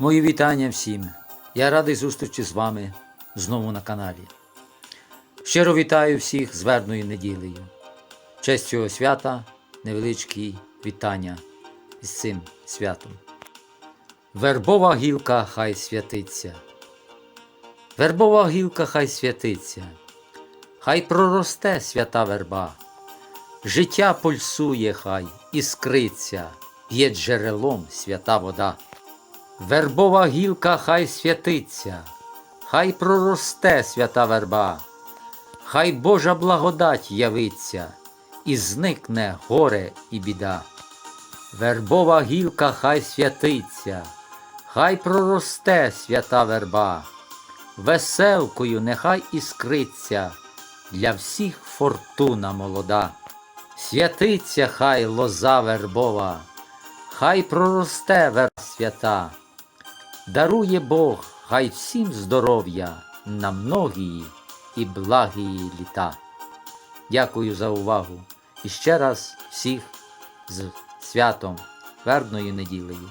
Мої вітання всім. Я радий зустрічі з вами знову на каналі. Щиро вітаю всіх з вербною неділею. Честь цього свята невеличкі вітання із цим святом. Вербова гілка хай святиться. Вербова гілка хай святиться, хай проросте свята верба. Життя пульсує хай, іскриться, є джерелом свята вода. Вербова гілка хай святиться, хай проросте свята верба, хай Божа благодать явиться, і зникне горе і біда. Вербова гілка хай святиться, хай проросте свята верба, веселкою нехай іскриться, для всіх фортуна молода. Святиться хай лоза вербова, хай проросте вер свята, дарує Бог хай всім здоров'я на многії і благії літа. Дякую за увагу і ще раз всіх з святом вербною неділею.